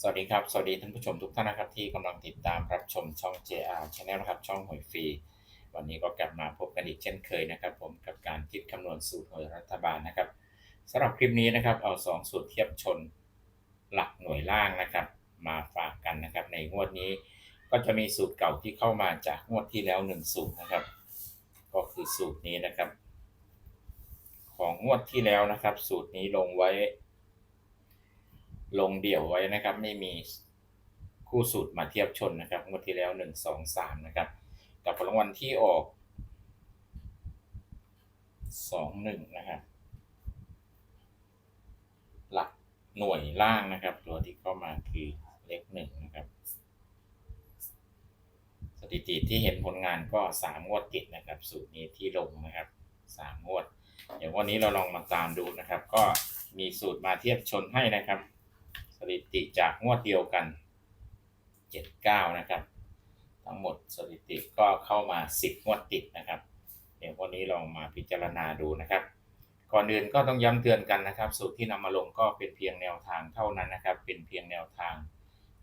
สวัสดีครับ สวัสดีท่านผู้ชมทุกท่านนะครับที่กำลังติดตามรับชมช่อง JR Channel นะครับ ช่องหวยฟรี วันนี้ก็กลับมาพบกันอีกเช่นเคยนะครับ ผมกับการคิดคำนวณสูตรหวยรัฐบาลนะครับสำหรับคลิปนี้นะครับเอา 2 สูตรเทียบชนหลักหน่วยล่างนะครับ มาฝากกันนะครับ ในงวดนี้ก็จะมีสูตรเก่าที่เข้ามาจากงวดที่แล้ว1สูตรนะครับ ก็คือสูตรนี้นะครับ ของงวดที่แล้วนะครับ สูตรนี้ลงไว้ ลงเดี่ยวไว้นะครับ ไม่มีคู่สูตรมาเทียบชนนะครับงวดที่แล้วหนึ่งสองสามนะครับ กับผลรางวัลที่ออกสองหนึ่งนะครับ หลักหน่วยล่างนะครับ ตัวที่เข้ามาคือเลขหนึ่งนะครับ สถิติที่เห็นผลงานก็สามงวดติดนะครับสูตรนี้ที่ลงนะครับสามงวด เดี๋ยววันนี้เราลองมาตามดูนะครับ ก็มีสูตรมาเทียบชนให้นะครับ สถิติจากงวดเดียวกัน 79 นะครับ ทั้งหมดสถิติก็เข้ามา 10 งวดติดนะครับ เดี๋ยววันนี้ลองมาพิจารณาดูนะครับ ก่อนอื่นก็ต้องย้ำเตือนกันนะครับ สูตรที่นำมาลงก็เป็นเพียงแนวทางเท่านั้นนะครับ เป็นเพียงแนวทาง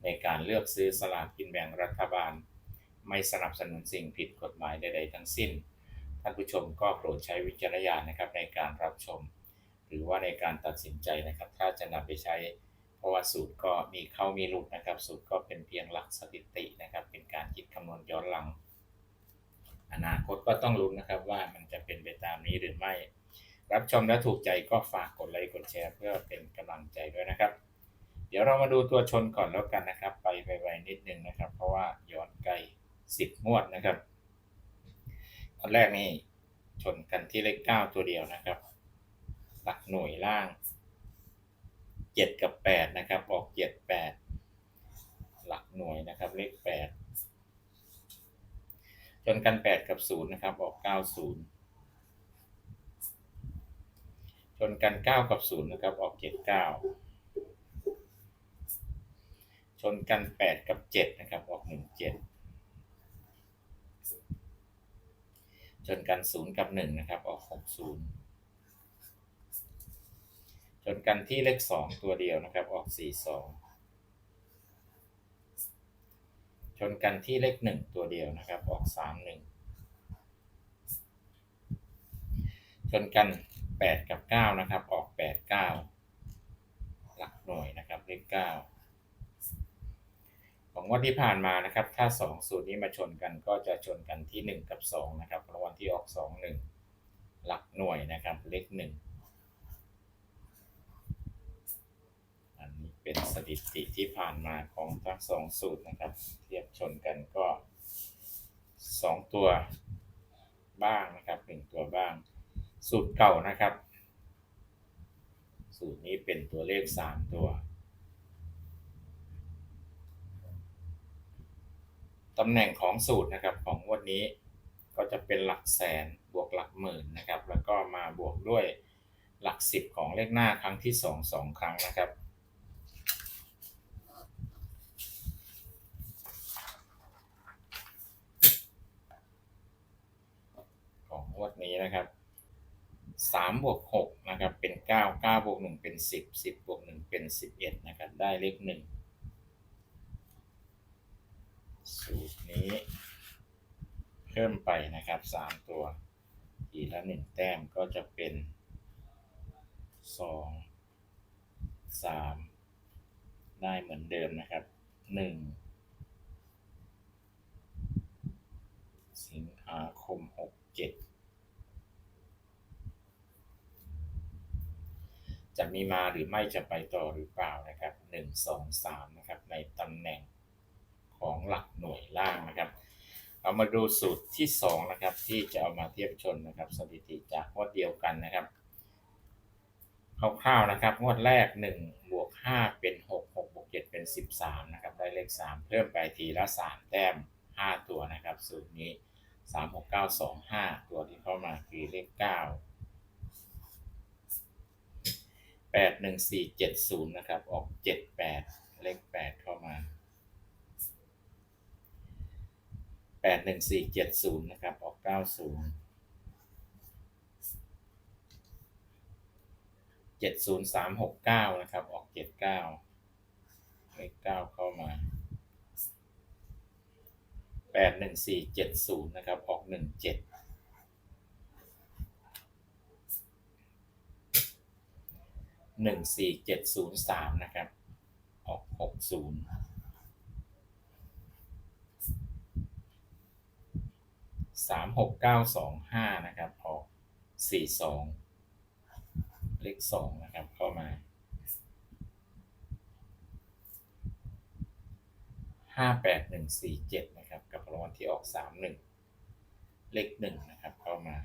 ในการเลือกซื้อสลากกินแบ่งรัฐบาล ไม่สนับสนุนสิ่งผิดกฎหมายใดๆทั้งสิ้น ท่านผู้ชมก็โปรดใช้วิจารณญาณนะครับในการรับชม หรือว่าในการตัดสินใจนะครับ ถ้าจะนำไปใช้ ราะว่าสูตรก็มีเข้ามีหลุดนะครับ สูตรก็เป็นเพียงหลักสถิตินะครับ เป็นการคิดคำนวณย้อนหลัง อนาคตก็ต้องลุ้นนะครับว่ามันจะเป็นไปตามนี้หรือไม่ รับชมและถูกใจก็ฝากกดไลค์กดแชร์เพื่อเป็นกำลังใจด้วยนะครับ เดี๋ยวเรามาดูตัวชนก่อนแล้วกันนะครับ ไปไวๆนิดนึงนะครับ เพราะว่าย้อนไกลสิบงวดนะครับอันแรกนี่ชนกันที่เลขเก้าตัวเดียวนะครับ หลักหน่วยล่าง เจ็ดกับแปดนะครับ ออกเจ็ดแปดหลักหน่วยนะครับ เลขแปดจนกันแปดกับศูนย์นะครับ ออกเก้าศูนย์จนกันเก้ากับศูนย์นะครับ ออกเจ็ดเก้าชนกันแปดกับเจ็ดนะครับ ออกหนึ่งเจ็ดชนกันศูนย์กับหนึ่งนะครับ ออกหกศูนย์ ชนกันที่เลขสองตัวเดียวนะครับ ออกสี่สองชนกันที่เลขหนึ่งตัวเดียวนะครับ ออกสามหนึ่งชนกันแปดกับเก้านะครับ ออกแปดเก้าหลักหน่วยนะครับเลขเก้าของวันที่ผ่านมานะครับ ถ้าสองสูตรนี้มาชนกันก็จะชนกันที่หนึ่งกับสองนะครับรางวัลที่ออกสองหนึ่งหลักหน่วยนะครับเลขหนึ่ง เป็นสถิติที่ผ่านมาของทั้งสองสูตรนะครับ เทียบชนกันก็สองตัวบ้างนะครับหนึ่งตัวบ้าง สูตรเก่านะครับ สูตรนี้เป็นตัวเลขสามตัวตำแหน่งของสูตรนะครับของวดนี้ก็จะเป็นหลักแสนบวกหลักหมื่นนะครับ แล้วก็มาบวกด้วยหลักสิบของเลขหน้าครั้งที่สองสองครั้งนะครับ ของ งวดนี้นะครับสามบวกหกนะครับเป็นเก้าเก้าบวกหนึ่งเป็นสิบสิบบวกหนึ่งเป็นสิบเอ็ดนะครับได้เลขหนึ่งสูตรนี้เพิ่มไปนะครับสามตัวทีละหนึ่งแต้มก็จะเป็นสองสามได้เหมือนเดิมนะครับหนึ่งสิงหาคมหกเจ็ด จะมีมาหรือไม่จะไปต่อหรือเปล่านะครับหนึ่งสองสามนะครับ ในตำแหน่งของหลักหน่วยล่างนะครับ เอามาดูสูตรที่สองนะครับ ที่จะเอามาเทียบชนนะครับ สถิติจากงวดเดียวกันนะครับคร่าวๆนะครับงวดแรก1บวก5เป็น 6 6บวก7เป็น 13นะครับได้เลข 3 เพิ่มไปทีละ 3 แต้ม 5 ตัวนะครับ สูตรนี้ 3 6 9 2 5 ตัวที่เข้ามาคือเลข 9 8 1 4 7 0นย์นะครับ ออก7 8เลข8เข้ามาแปดหนึ่งสี่เจ็ดศูนย์นะครับ ออกเก้าศูนย์เจ็ดศูนย์สามหกเก้านะครับ ออกเจ็ดเก้าเลขเก้าเข้ามาแปดหนึ่งสี่เจ็ดศูนย์นะครับ ออกหนึ่งเจ็ด หนึ่งสี่เจ็ดศูนย์สามนะครับออกหกศูนย์สามหกเก้าสองห้านะครับออกสี่สองเลขสองนะครับเข้ามาห้าแปดหนึ่งสี่เจ็ดนะครับ กับรางวัลที่ออกสามหนึ่งเลขหนึ่งนะครับเข้ามา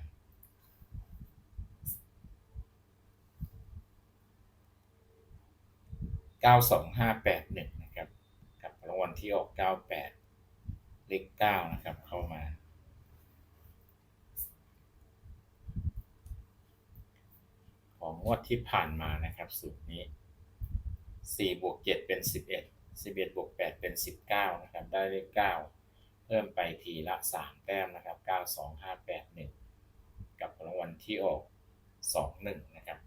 เก้าสองห้าแปดหนึ่งนะครับกับรางวัลที่ออกเก้าแปดเลขเก้านะครับ เข้ามา ของงวดที่ผ่านมานะครับ สูตรนี้สี่บวกเจ็ดเป็นสิบเอ็ดสิบเอ็ดบวกแปดเป็นสิบเก้านะครับ ได้เลขเก้าเพิ่มไปทีละสามแต้มนะครับเก้าสองห้าแปดหนึ่งกับรางวัลที่ออกสองหนึ่งนะครับ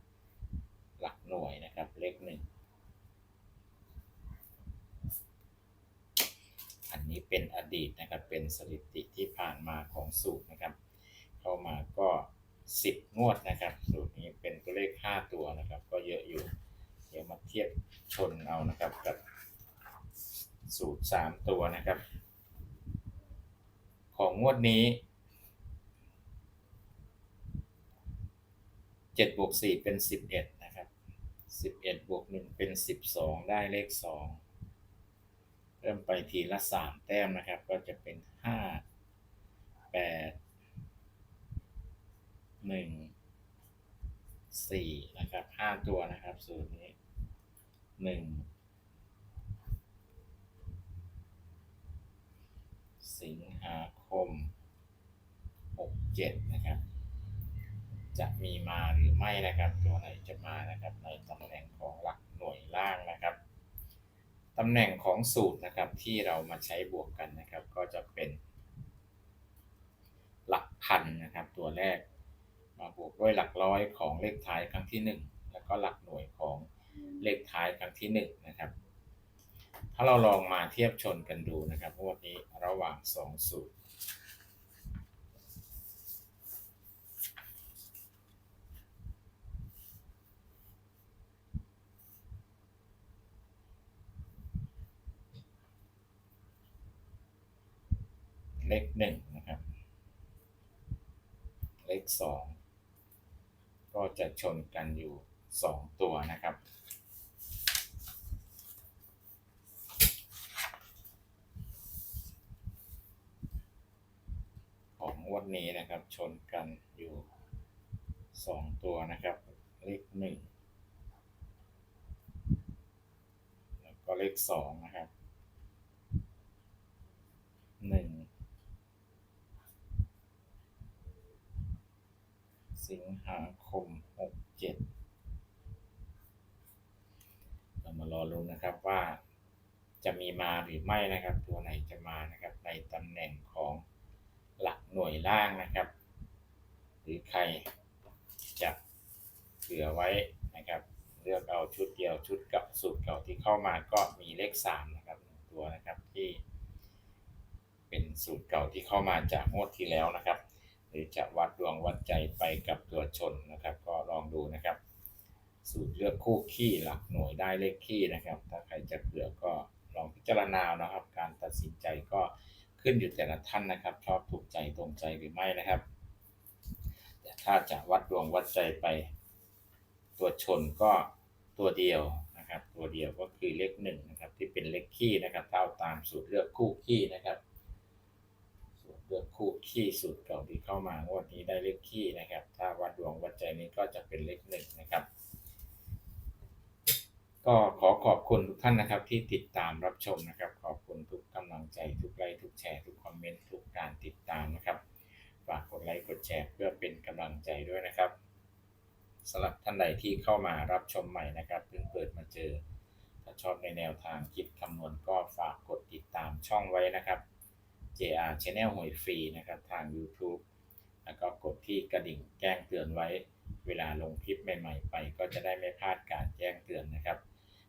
หลักหน่วยนะครับ เลขห นี้เป็นอดีตนะครับ เป็นสถิติที่ผ่านมาของสูตรนะครับ เข้ามาก็ 10 งวดนะครับ สูตรนี้เป็นตัวเลข 5 ตัวนะครับ ก็เยอะอยู่ เดี๋ยวมาเทียบชนเอานะครับกับสูตร 3 ตัวนะครับ ของงวดนี้7บวก4เป็น 11 นะครับ 11บวก1เป็น 12 ได้เลข 2 เริ่มไปทีละ3แต้มนะครับ ก็จะเป็น5 8หนึ่งสี่นะครับห้าตัวนะครับสูตรนี้หนึ่งสิงหาคมหกเจ็ดนะครับ จะมีมาหรือไม่นะครับ ตัวไหนจะมานะครับ ในตำแหน่งของหลักหน่วยล่างนะครับ ตำแหน่งของสูตรนะครับที่เรามาใช้บวกกันนะครับ ก็จะเป็น หลักพันนะครับ ตัวแรก มาบวกด้วยหลักร้อยของเลขท้ายครั้งที่ 1 แล้วก็หลักหน่วยของเลขท้ายครั้งที่1นะครับ ถ้าเราลองมาเทียบชนกันดูนะครับงวดนี้ระหว่าง 2 สูตร เลขหนึ่งนะครับ เลขสองก็จะชนกันอยู่สองตัวนะครับของงวดนี้นะครับชนกันอยู่สองตัวนะครับ เลขหนึ่งแล้วก็เลขสองนะครับหนึ่ง สิงหาคม 67 เรามารอรุ้นนะครับ ว่าจะมีมาหรือไม่นะครับ ตัวไหนจะมานะครับ ในตำแหน่งของหลักหน่วยล่างนะครับ หรือใครจะเผื่อไว้นะครับ เลือกเอาชุดเดียวชุดกับสูตรเก่าที่เข้ามาก็มีเลข3นะครับตัวนะครับที่ เป็นสูตรเก่าที่เข้ามาจากงวดที่แล้วนะครับ หรือจะวัดดวงวัดใจไปกับตัวชนนะครับ ก็ลองดูนะครับ สูตรเลือกคู่ขี้หลักหน่วยได้เลขขี้นะครับ ถ้าใครจะเผื่อก็ลองพิจารณานะครับ การตัดสินใจก็ขึ้นอยู่แต่ละท่านนะครับ ชอบถูกใจตรงใจหรือไม่นะครับ แต่ถ้าจะวัดดวงวัดใจไป ตัวชนก็ตัวเดียวนะครับ ตัวเดียวก็คือเลขหนึ่งนะครับ ที่เป็นเลขขี้นะครับเท่าตามสูตรเลือกคู่ขี้นะครับ สูตรเลือกคู่ขี้สูตรเก่าที่เข้ามางวดนี้ได้เลขขี้นะครับ ถ้าวัดดวงวัดใจนี้ก็จะเป็นเลขหนึ่งนะครับ ก็ขอขอบคุณทุกท่านนะครับที่ติดตามรับชมนะครับ ขอบคุณทุกกำลังใจทุกไลค์ทุกแชร์ทุกคอมเมนต์ทุกการติดตามนะครับ ฝากกดไลค์กดแชร์เพื่อเป็นกำลังใจด้วยนะครับสำหรับท่านใดที่เข้ามารับชมใหม่นะครับเพิ่งเปิดมาเจอ ถ้าชอบในแนวทางคิดคำนวณก็ฝากกดติดตามช่องไว้นะครับ JR Channel หวยฟรีนะครับทาง YouTube แล้วก็กดที่กระดิ่งแจ้งเตือนไว้ เวลาลงคลิปใหม่ ๆ ไปก็จะได้ไม่พลาดการแจ้งเตือนนะครับ